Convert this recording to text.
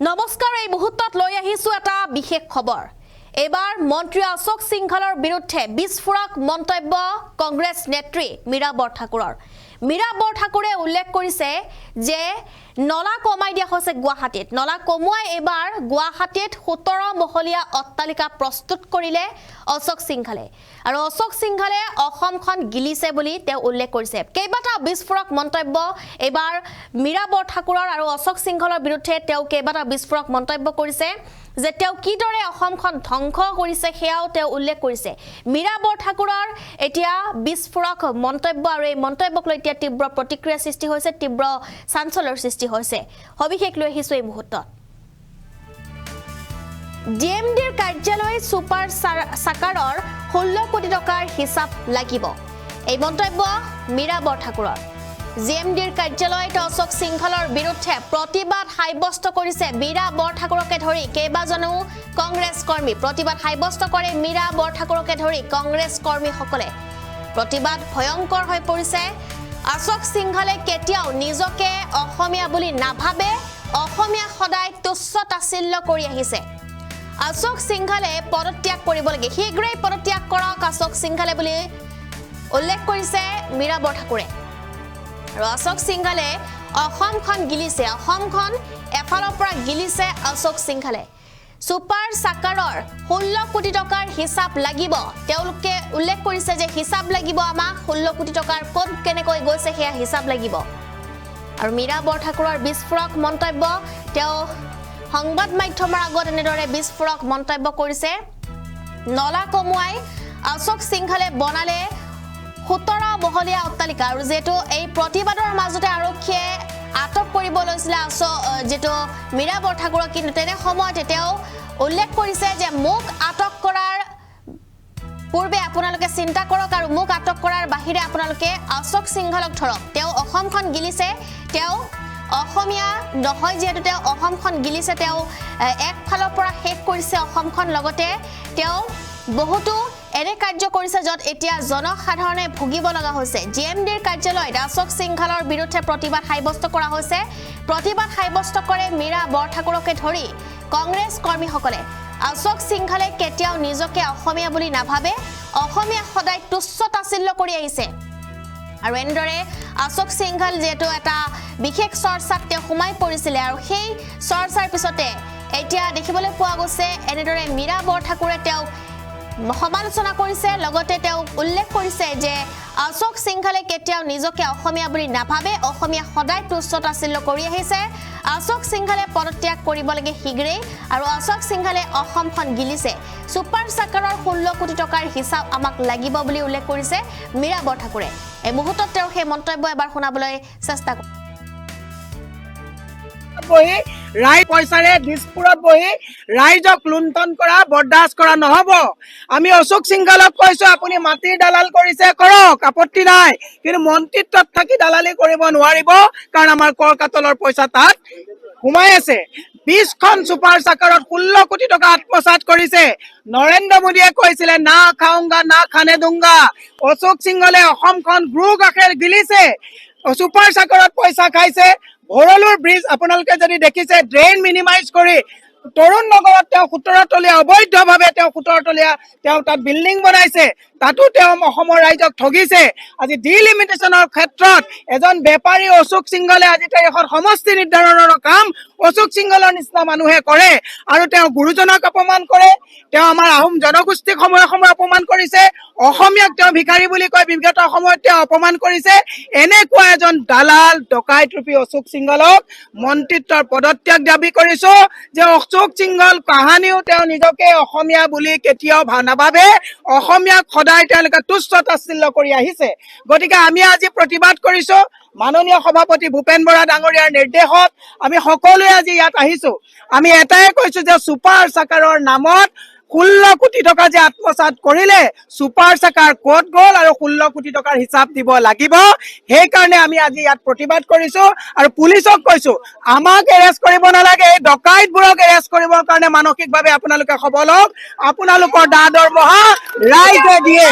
নমস্কাৰ এই মুহূৰ্তত লৈ আহিছোঁ এটা বিশেষ খবৰ। এইবাৰ মন্ত্ৰী অশোক সিংঘলৰ বিৰুদ্ধে বিস্ফোৰক মন্তব্য কংগ্ৰেছ নেত্ৰী মীৰা বৰঠাকুৰৰ। মীৰা বৰঠাকুৰে উল্লেখ কৰিছে যে নলা কমাই দিয়া হৈছে গুৱাহাটীত। নলা কমোৱাই এইবাৰ গুৱাহাটীত সোতৰ মহলীয়া অট্টালিকা প্ৰস্তুত কৰিলে অশোক সিংঘালে আৰু অশোক সিংঘালে অসমখন গিলিছে বুলি তেওঁ উল্লেখ কৰিছে। কেইবাটাও বিস্ফোৰক মন্তব্য এইবাৰ মীৰা বৰঠাকুৰৰ আৰু অশোক সিংঘলৰ বিৰুদ্ধে তেওঁ কেইবাটাও বিস্ফোৰক মন্তব্য কৰিছে যে তেওঁ কিদৰে অসমখন ধ্বংস কৰিছে সেয়াও তেওঁ উল্লেখ কৰিছে। মীৰা বৰঠাকুৰৰ এতিয়া বিস্ফোৰক মন্তব্য আৰু এই মন্তব্যক লৈ এতিয়া তীব্ৰ প্ৰতিক্ৰিয়াৰ সৃষ্টি হৈছে তীব্ৰ চাঞ্চল্যৰ সৃষ্টি হৈছে। সবিশেষ লৈ আহিছোঁ এই মুহূৰ্তত। ডি এম ডিৰ কাৰ্যালয় ছুপাৰ চাকাৰৰ ষোল্ল কোটি টকাৰ হিচাপ লাগিব। এই মন্তব্য মীৰা বৰঠাকুৰৰ জি এম ডিৰ কাৰ্যালয়ত অশোক সিংঘলৰ বিৰুদ্ধে প্ৰতিবাদ সাব্যস্ত কৰিছে মীৰা বৰঠাকুৰকে ধৰি কেইবাজনো কংগ্ৰেছ কৰ্মী। প্ৰতিবাদ সাব্যস্ত কৰে মীৰা বৰঠাকুৰকে ধৰি কংগ্ৰেছ কৰ্মীসকলে। প্ৰতিবাদ ভয়ংকৰ হৈ পৰিছে। অশোক সিংঘলে কেতিয়াও নিজকে অসমীয়া বুলি নাভাবে। অসমীয়া সদায় তুচ্ছ তাচিল্য কৰি আহিছে। অশোক সিংঘালে পদত্যাগ কৰিব লাগে। শীঘ্ৰেই পদত্যাগ কৰক অশোক সিংঘালে বুলি উল্লেখ কৰিছে মীৰা বৰঠাকুৰে। আৰু অশোক সিংঘালে অসমখন গিলিছে অসমখন এফালৰ পৰা গিলিছে অশোক সিংঘালে ছুপাৰ চাকাৰৰ ষোল্ল কোটি টকাৰ হিচাপ লাগিব। তেওঁলোকে উল্লেখ কৰিছে যে হিচাপ লাগিব আমাক ষোল্ল কোটি টকাৰ ক'ত কেনেকৈ গৈছে সেয়া হিচাপ লাগিব। আৰু মীৰা বৰঠাকুৰৰ বিস্ফোৰক মন্তব্য তেওঁ সংবাদ মাধ্যমৰ আগত এনেদৰে বিস্ফোৰক মন্তব্য কৰিছে নলা কমোৱাই অশোক সিংঘালে বনালে সোতৰ মহলীয়া অট্টালিকা আৰু যিহেতু এই প্ৰতিবাদৰ মাজতে আৰক্ষীয়ে আটক কৰিব লৈছিলে আছ- যিটো মীৰা বৰঠাকুৰক কিন্তু তেনে সময়তে তেওঁ উল্লেখ কৰিছে যে মোক আটক কৰাৰ পূৰ্বে আপোনালোকে চিন্তা কৰক আৰু মোক আটক কৰাৰ বাহিৰে আপোনালোকে অশোক সিংঘলক ধৰক। তেওঁ অসমখন গিলিছে, তেওঁ অসমীয়া নহয়, যিহেতু তেওঁ অসমখন গিলিছে, তেওঁ একফালৰ পৰা শেষ কৰিছে অসমখন। লগতে তেওঁ বহুতো এনে কাৰ্য কৰিছে য'ত এতিয়া জনসাধাৰণে ভুগিব লগা হৈছে। জি এম ডিৰ কাৰ্যালয়ত অশোক সিংঘালৰ বিৰুদ্ধে প্ৰতিবাদ সাব্যস্ত কৰা হৈছে। প্ৰতিবাদ সাব্যস্ত কৰে মীৰা বৰঠাকুৰকে ধৰি কংগ্ৰেছ কৰ্মীসকলে। অশোক সিংঘালে কেতিয়াও নিজকে অসমীয়া বুলি নাভাবে। অসমীয়া সদায় তুচ্ছ তাচিল্য কৰি আহিছে। আৰু এনেদৰে অশোক সিংঘল যিহেতু এটা বিশেষ চৰ্চাত তেওঁ সোমাই পৰিছিলে আৰু সেই চৰ্চাৰ পিছতে এতিয়া দেখিবলৈ পোৱা গৈছে এনেদৰে মীৰা বৰঠাকুৰে তেওঁক সমালোচনা কৰিছে, লগতে তেওঁ উল্লেখ কৰিছে যে অশোক সিংঘলে কেতিয়াও নিজকে অসমীয়া বুলি নাভাবে, অসমীয়া সদায় তুচ্ছ তাচিল্য কৰি আহিছে। অশোক সিংঘলে পদত্যাগ কৰিব লাগে শীঘ্ৰেই আৰু অশোক সিংঘলে অসমখন গিলিছে। ছুপাৰ চাকাৰৰ ষোল্ল কোটি টকাৰ হিচাপ আমাক লাগিব বুলি উল্লেখ কৰিছে মীৰা বৰঠাকুৰে এই মুহূৰ্তত তেওঁৰ সেই মন্তব্য এবাৰ শুনাবলৈ চেষ্টা কৰিম বহি ৰাই পইচাৰে দিছপুৰত বহি ৰাইজক লুণ্ঠন কৰা বৰদাস্ত কৰা নহব। আমি অশোক সিংঘালক কৈছো, আপুনি মাটিৰ দালাল কৰিছে, কৰক, আপত্তি নাই। কিন্তু মন্ত্ৰিত্বত থাকি দালালি কৰিব নোৱাৰিব, কাৰণ আমাৰ কৰ কাতলৰ তাত সোমাই আছে। বিশখন ছুপাৰ চাকাৰত ষোল্ল কোটি টকা আত্মসাত কৰিছে। নৰেন্দ্ৰ মোদীয়ে কৈছিলে, না খাওংগা, না খানে দুংগা অশোক সিংহলে অসমখন গ্ৰু গাখেৰ গিলিছে। ছুপাৰ চাকাৰত পইচা খাইছে ভৰলুৰ ব্ৰিজ আপোনালোকে যদি দেখিছে ড্ৰেইন মিনিমাইজ কৰি তৰুণ নগৰত তেওঁ সোতৰতলীয়া, অবৈধভাৱে তেওঁ বিল্ডিং বনাইছে। তাতো তেওঁ ঠগিছে। আজি ডিলিমিটেশ্যনৰ ক্ষেত্ৰত এজন বেপাৰী অশোক সিংহলে আজি তাৰিখত সমষ্টি নিৰ্ধাৰণৰ কাম অশোক সিংহলৰ নিচিনা মানুহে কৰে আৰু তেওঁ অপমান কৰে। তেওঁ আমাৰ আহোম জনগোষ্ঠীক সময়ে সময়ে অপমান কৰিছে। অসমীয়াক তেওঁ ভিখাৰী বুলি কয়, বিগত সময়ত তেওঁ অপমান কৰিছে। এনেকুৱা এজন দালাল ডকাইত ৰূপী অশোক সিংহলক মন্ত্ৰিত্বৰ পদত্যাগ দাবি কৰিছো যে অশোক সিংহল কাহানিও তেওঁ নিজকে অসমীয়া বুলি কেতিয়াও নাভাবে অসমীয়াক সদায় তেওঁলোকে তুচ্ছ তাচ্ছিল্য কৰি আহিছে। গতিকে আমি আজি প্ৰতিবাদ কৰিছো। মাননীয় সভাপতি ভূপেন বৰা ডাঙৰীয়াৰ নিৰ্দেশত আমি সকলোৱে আজি ইয়াত আহিছো। আমি এটাই কৈছো যে ছুপাৰ চাকাৰৰ নামত ষোল্ল কোটি টকা যে আত্মসাত কৰিলে, ছুপাৰ চাকাৰ ক'ত গ'ল আৰু ষোল্ল কোটি টকাৰ হিচাপ দিব লাগিব? সেইকাৰণে আমি আজি ইয়াত প্ৰতিবাদ কৰিছো আৰু পুলিচক কৈছো, আমাক এৰেষ্ট কৰিব নালাগে, এই ডকাইতবোৰক এৰেষ্ট কৰিবৰ কাৰণে মানসিকভাৱে আপোনালোকে সবল হওক। আপোনালোকৰ দা দৰমহা ৰাইজে দিয়ে।